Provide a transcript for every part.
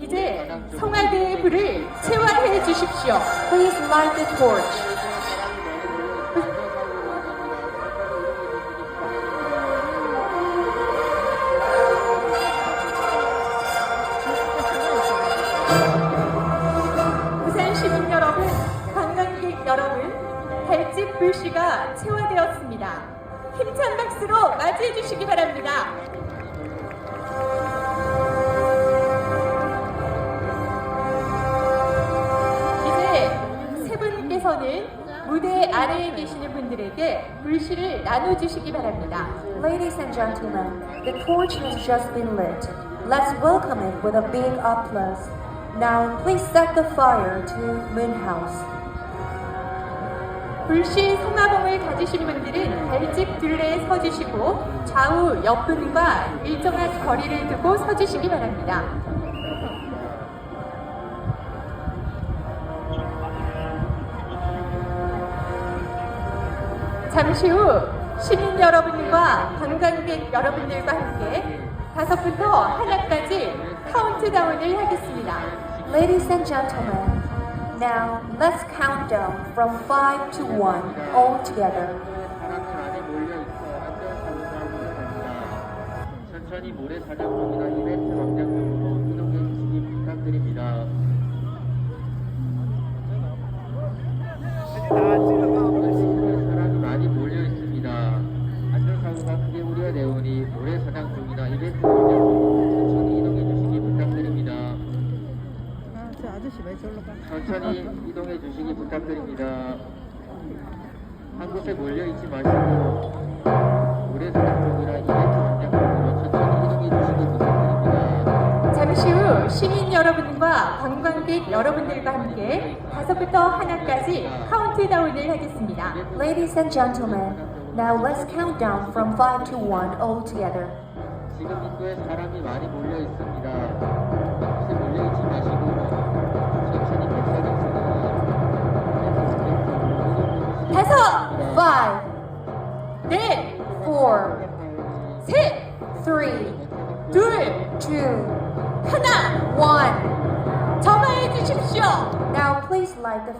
이제 성화대의 불을 체화해 주십시오. Please light the torch. 부산 시민 여러분, 관광객 여러분, 별집 불씨가 체화되었습니다. 힘찬 박수로 맞이해 주시기 바랍니다. 무대 아래에 계시는 분들에게 불씨를 나눠주시기 바랍니다. Ladies and gentlemen, the torch has just been lit. Let's welcome it with a big applause. Now, please set the fire to Moon House. 불씨 성화봉을 가지신 분들은 별집 둘레에 서주시고 좌우 옆분과 일정한 거리를 두고 서주시기 바랍니다. 잠시 후 시민 여러분과 관광객 여러분들과 함께 다섯부터 하나까지 카운트다운을 하겠습니다. Ladies and gentlemen, now let's count down from 5 to 1 all together. 천천히 모래사장동이나 이벤트 광장 쪽으로 이동해 주시기 부탁드립니다. 천천히 이동해 주시기 부탁드립니다. 한 곳에 몰려 있지 마시고 모래사장 쪽이나 이벤트 쪽으로 천천히 이동해 주시기 부탁드립니다. 잠시 후 시민 여러분과 관광객 여러분들과 함께 다섯부터 하나까지 카운트다운을 하겠습니다. Ladies and gentlemen, now let's count down from 5 to 1 all together. 지금 인도에 사람이 많이 몰려 있습니다.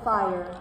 Fire.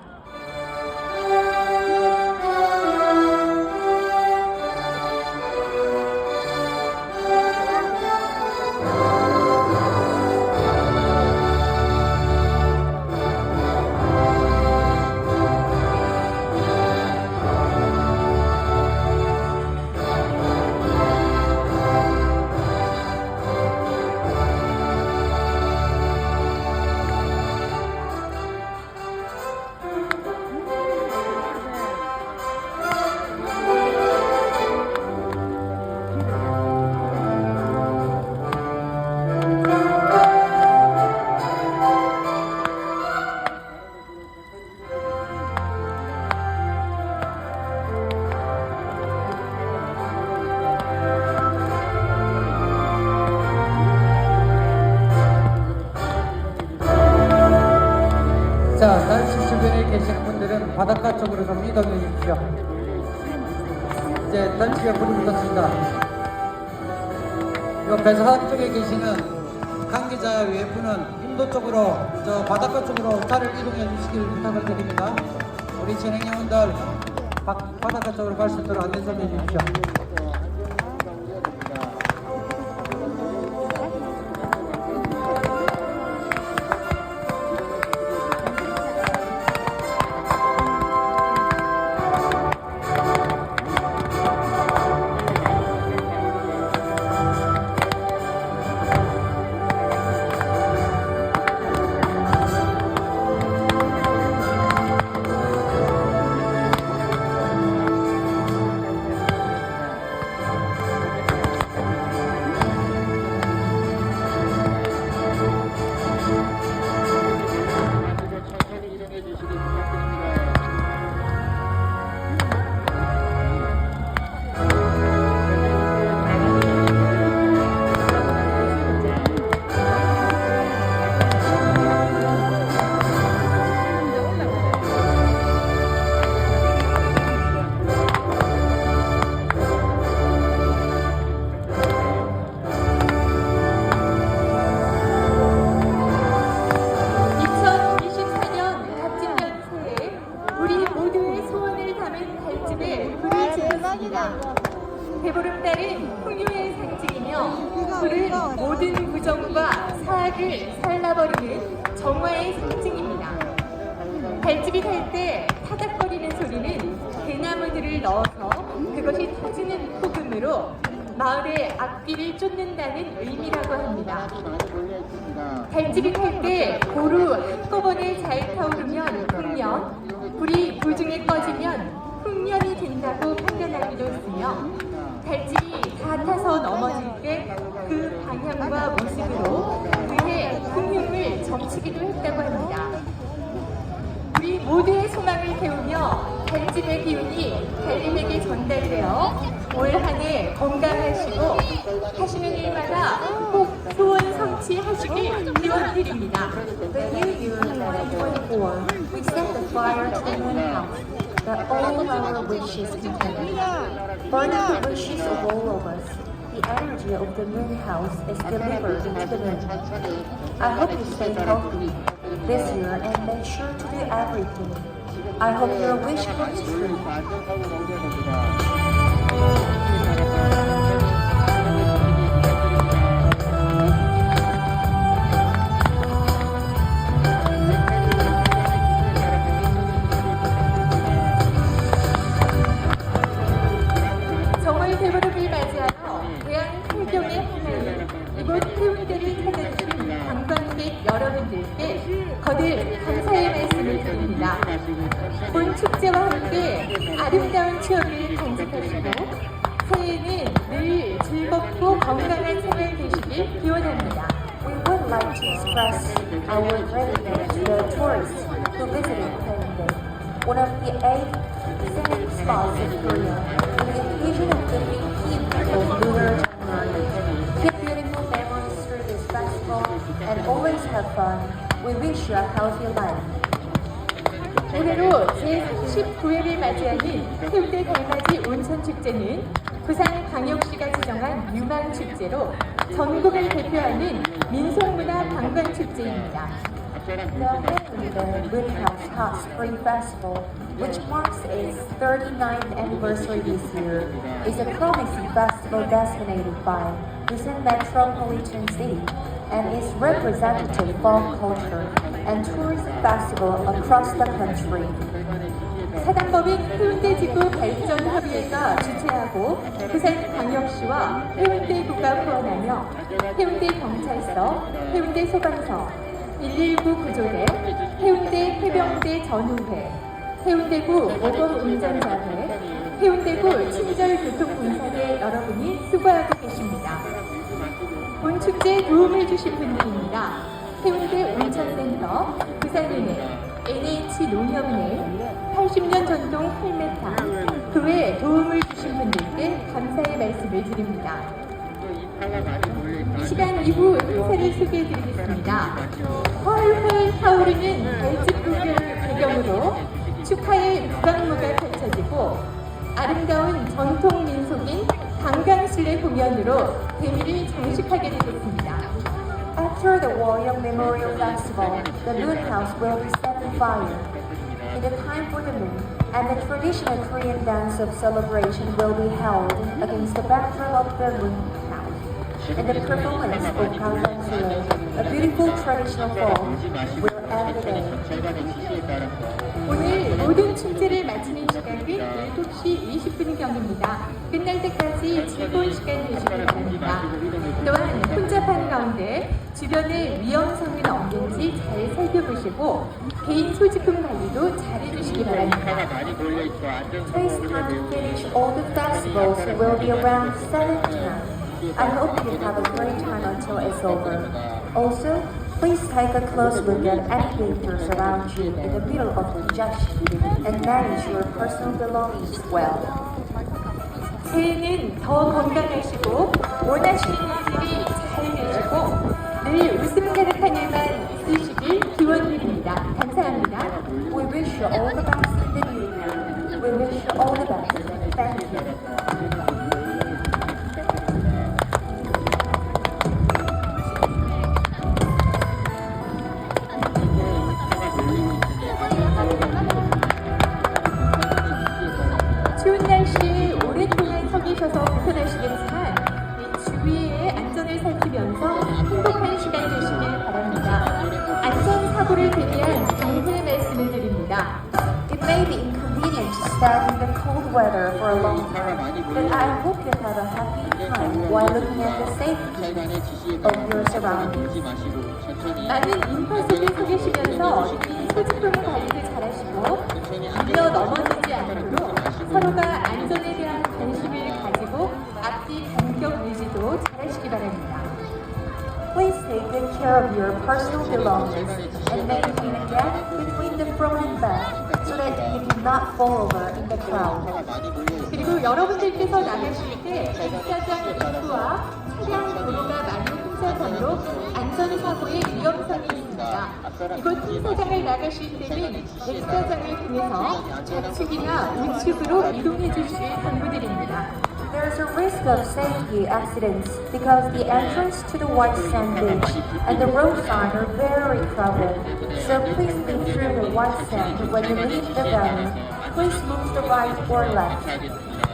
바닷가 쪽으로 좀 이동해 주십시오. 이제 단식에 불이 붙었습니다. 이 배사 쪽에 계시는 관계자 외부는 인도 쪽으로 저 바닷가 쪽으로 차를 이동해 주시길 부탁을 드립니다. 우리 진행위원들 바, 바닷가 쪽으로 갈 수 있도록 안내 좀 해주십시오. 발집이 탈때 타닥거리는 소리는 대나무들을 넣어서 그것이 터지는 폭음으로 마을의 앞길을 쫓는다는 의미라고 합니다. 달집이 탈 때 고루 한꺼번에 잘 타오르면 흑년, 불이 불중에 꺼지면 흑년이 된다고 판단하기도 했으며 달집이 다 타서 넘어질 때 그 방향과 모습으로 그의 흑흉을 점치기도 했다고 합니다. 모두의 소망을 태우며 달집의 기운이 달님에게 전달되어 올 한 해 건강하시고 하시는 일마다 꼭 소원 성취하시길 기원드립니다. The new year 2024, we set the fire to the moon house, that all our wishes be granted. Burning the wishes of all of us, the energy of the moon house is delivered into the moon. I hope you stay healthy this year and make sure to do everything. I hope your wish comes true. 거듭 감사의 말씀을 드립니다. 본 축제와 함께 아름다운 추억을 간직하시고 새해에는 늘 즐겁고 건강한 생활 되시길 기원합니다. We would like to express our gratitude to the tourists who visited Haeundae, one of the eight scenic spots in Korea, on the occasion of the 15th of Lunar January. Keep beautiful memories through this festival and always have fun. We wish you a healthy life. 올해로 제39회를 맞이하는 해운대 달맞이 온천축제는 부산광역시가 지정한 유망축제로 전국을 대표하는 민속문화 관광축제입니다. The Haeundae Moonhouse Hot Spring Festival, which marks its 39th anniversary this year, is a promising festival designated by Busan Metropolitan City and is representative folk culture and tourism festival across the country. 사단법인 해운대지구 발전 협의회가 주최하고 부산광역시와 해운대구가 후원하며 해운대 경찰서, 해운대 소방서, 119 구조대, 해운대 해병대 전우회, 해운대구 모범운전자회, 해운대구 친절교통공사대 여러분이 수고하고 계십니다. 본 축제에 도움을 주신 분들입니다. 해운대 온천센터, 부산은행, NH 농협은행, 80년 전통 헬메타, 그외 도움을 주신 분들께 감사의 말씀을 드립니다. 있다. 시간 이후 행사를 소개해드리겠습니다. 헐헐 타오르는 풍경을 배경으로 축하의 무강무가 펼쳐지고 아름다운 전통 민속인 강강실내 공연으로 대미를 장식하게 되겠습니다. After the Woyong Memorial Festival, the Moon House will be set on fire. In the time for the moon, and the traditional Korean dance of celebration will be held against the backdrop of the moon house. And the performance of Gangnam a beautiful traditional form, will end the day. 절반의 지시에 따라서 오늘 모든 축제를 마치는 시각은 7시 20분경입니다. 끝날 때까지 즐거운 시간 되시길 바랍니다. 또한 혼잡한 가운데 주변에 위험성은 없는지 잘 살펴보시고 개인 소지품 관리도 잘 해주시기 바랍니다. Please 넘겨야 finish all the festivals will be around 7 p.m. I hope you have a great time until it's over. Also, please take a close look at any dangers around you in the middle of congestion and manage your personal belongings well. 새해는 더 건강하시고 원하시는 일들이 잘 되시고 늘 웃음 가득한 일만 있으시길 기원드립니다. 감사합니다. We wish you all the best in the new year. We wish you all the best. Thank you. cold weather for a long time, but I hope you have a happy time while looking at the safety 경찰관의 지시에 of your 따라서 surroundings. 울지 마시고 천천히 많은 인파 속에 서 계시면서 이 소지품의 관리를 잘하시고 밀려 넘어지지 않도록 서로가 안전에 대한 관심을 가지고 앞뒤 간격 유지도 잘하시기 바랍니다. Please take good care of your personal belongings and maintain a gap between the front and back That you not fall over in the crowd. 많이. 그리고 여러분들께서 나가실 때 백사장 입구와 차량 도로가 많은 홍사선로 안전사고의 위험성이 있습니다. 이곳 홍사장을 나가실 때는 백사장을 통해서 좌측이나 우측으로 이동해 주실 당부드립니다. There is a risk of safety accidents because the entrance to the White Sand Beach and the roadside are very crowded. So please leave through the White Sand when you leave the venue. Please move to the right or left.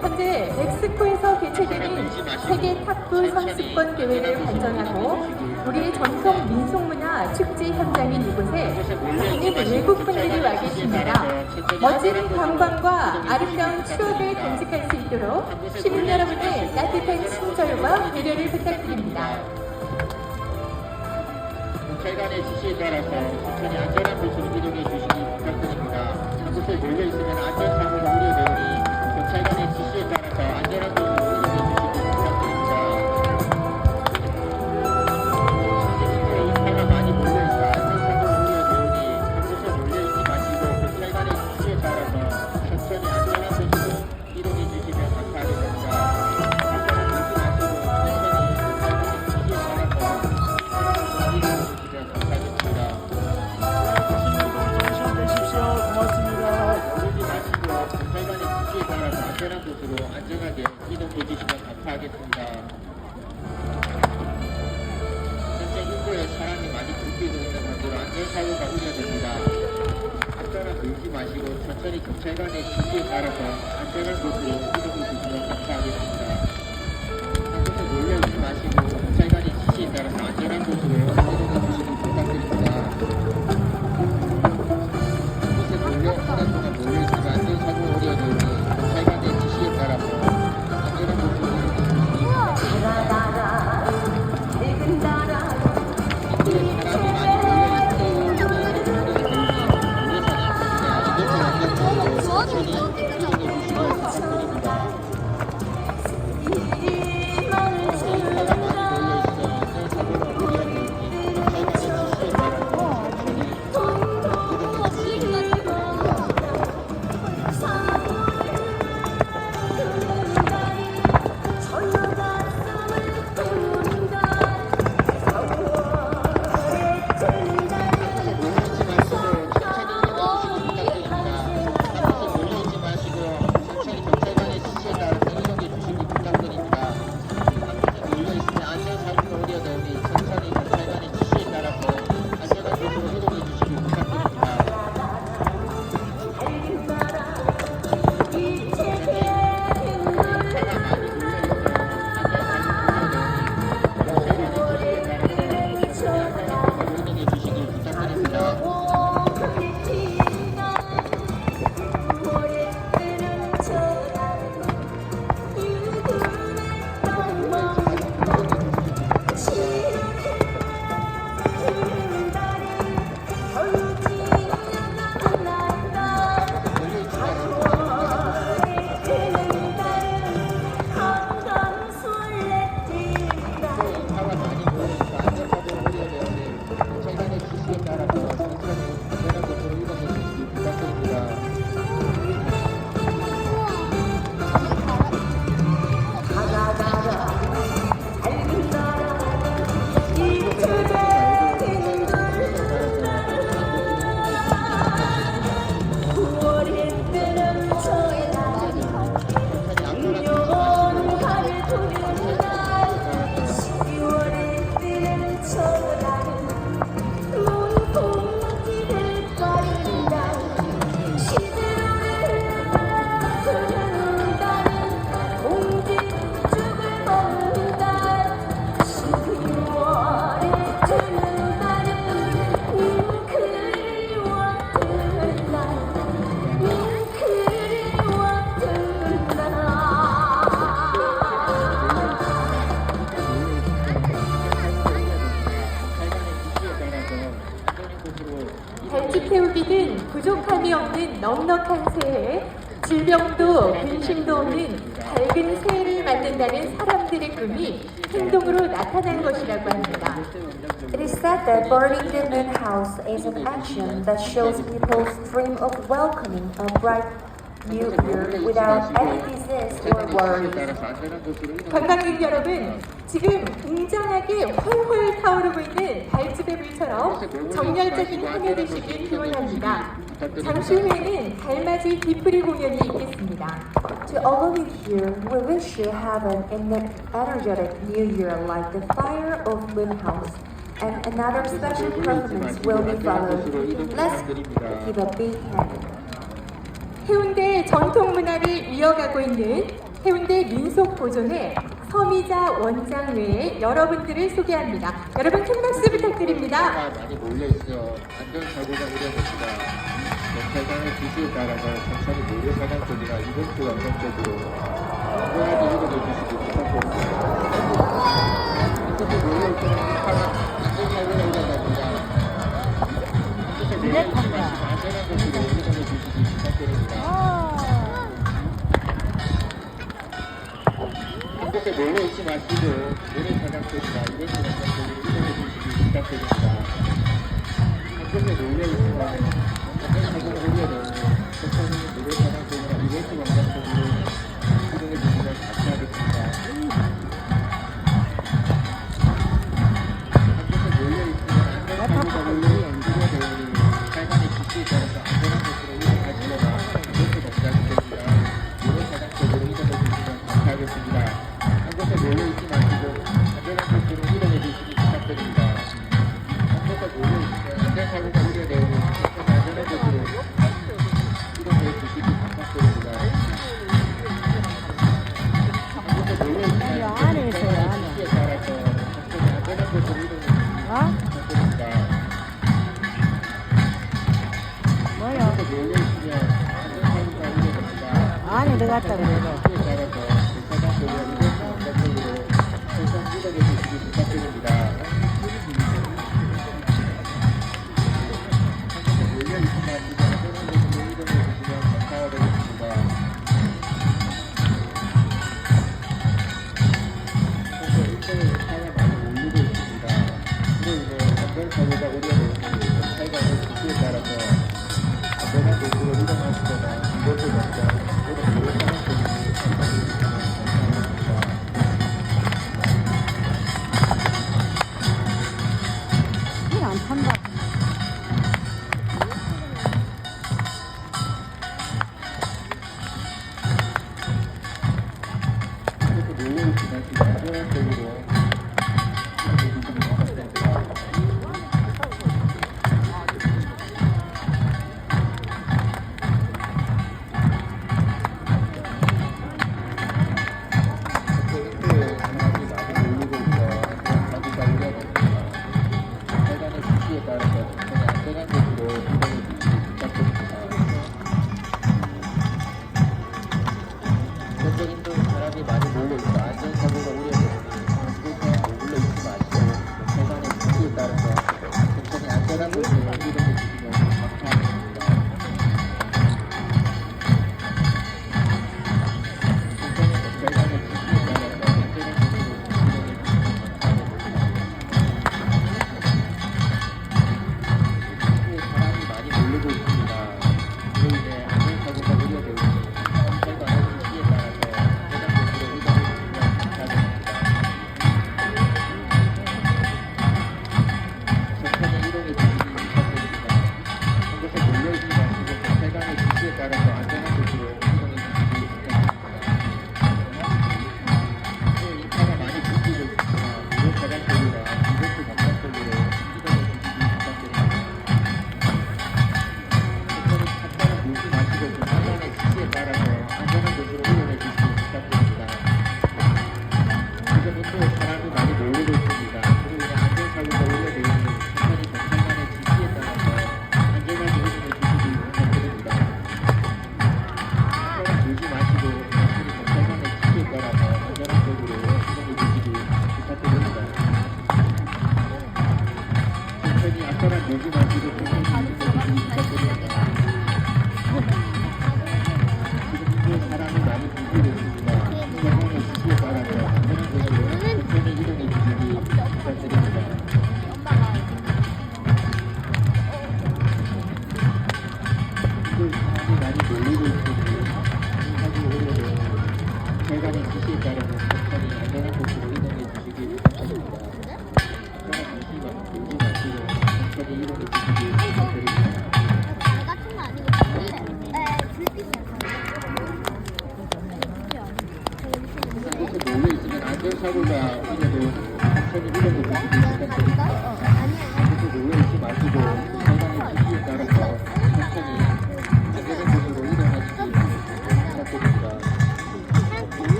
현재 멕시코에서 개최되는 세계 탁구 선수권 대회를 관전하고 우리의 전통 민속문화 축제 현장인 이곳에 많은 외국 분들이 와 계십니다. 멋진 관광과 아름다운 추억을 간직할 수 있도록 시민 여러분의 따뜻한 친절과 배려를 부탁드립니다. 경찰관의 지시에 따라서 천천히 안전한 곳으로 이동해 주시기 부탁드립니다. 한 곳에 몰려 있으면 안전사고가 우려되오니 경찰관의 지시에 따라서 안전한 곳 나타난 것이라고 합니다. It is said that burning the moon house is an action that shows people's dream of welcoming a bright new year without any disease or worry. 따라서 안전한 곳으로 이동해 관광객 여러분, 지금 웅장하게 훨훨 타오르고 있는 발집의 불처럼 정열적인 참여 되시길 기원합니다. 잠시 후에는 달맞이 뒤풀이 공연이 있겠습니다. To all of you we wish you have an ener- energetic new year like the fire of moon house. And another special performance will be followed. Let's give a big hand. 해운대 전통 문화를 이어가고 있는 해운대 민속 보존의 서미자 원장 외에 여러분들을 소개합니다. 여러분 큰 박수 부탁드립니다. 많이 몰려 있어 안전사고가 우려됩니다. 경찰관의 지시에 따라서 천천히 모래사장 쪽이나 이벤트 영상 쪽으로 안전하게 이동해 주시기 부탁드립니다. 몰려 안전사고가 우려됩니다. 몰려 안전한 곳으로 이동해 주시기 부탁드립니다. 이곳에 몰려 있지 마시고 모래사장 쪽이나 이벤트 영상 쪽으로 이동해 주시기 부탁드립니다. 한국에 몰려 있지만 한국에 몰려 있는 천천히 모래사장 쪽이나 이벤트 영상 쪽 인해 안전사고가 우려되니 경찰관의 지시에 따라서 안전한 곳으로 이동하시거나 이곳을 먼저 또는 모래 상 ハウスの場に入ってくるだけだ。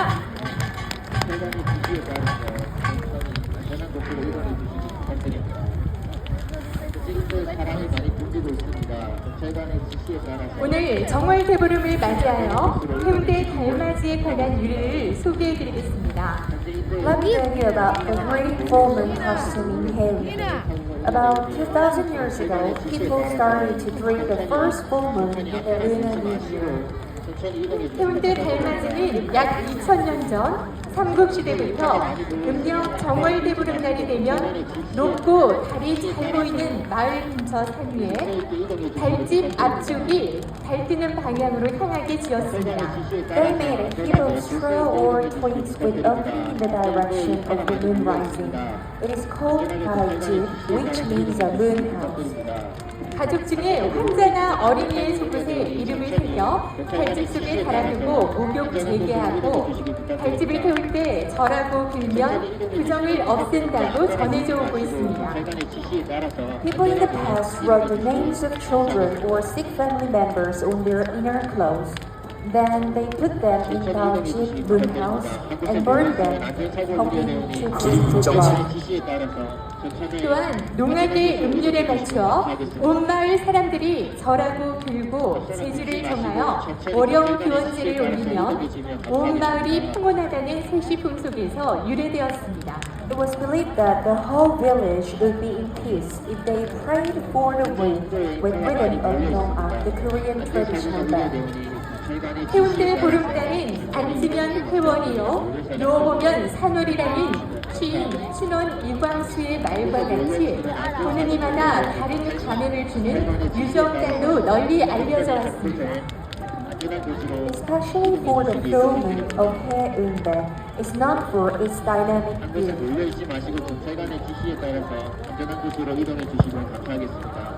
서 오늘 정월 대보름을 맞이하여 해운대 달맞이에 관한 유래를 소개해드리겠습니다. Let me tell you about the great full moon costume in Haiti. About 2,000 years ago, people started to drink the first full moon in the Lunar New Year. 해운대 달맞이는 약 2000년 전 삼국시대부터 음력 정월 대보름날이 되면 높고 달이 잘 보이는 마을 근처 산 위에 달집 앞쪽이 달 뜨는 방향으로 향하게 지었습니다. They made a of straw or twigs with opening in the direction of the moon rising. It is called Paraji, which means a moon house. 가족 중에 환자나 어린이의 속옷에 이름을 새겨 달집 속에 달아두고 목욕 재개하고 달집을 태울 때 절하고 길면 부정을 없앤다고 전해져 오고 있습니다. People in the past wrote the names of children or sick family members on their inner clothes. Then they put them in Balajit moon house and burned them, hoping to cleanse the blood. 또한 농악의 음률에 맞추어 온 마을 사람들이 절하고 길고 제주를 정하여 월영 교원제를 올리면 온 마을이 평온하다는 세시 풍속에서 유래되었습니다. It was believed that the whole village would be in peace if they prayed for the wind with rhythm of Nongak, the Korean traditional band. 해운대 보름달은 앉으면 회원이요 누워보면 산월이라는 신원 이광수의 말과 같이 보는 이마다 다른 감회를 주는 유정달로 널리 알려져 왔습니다. Especially for the moon of Haeundae, is known for its dynamic view. 감사하겠습니다.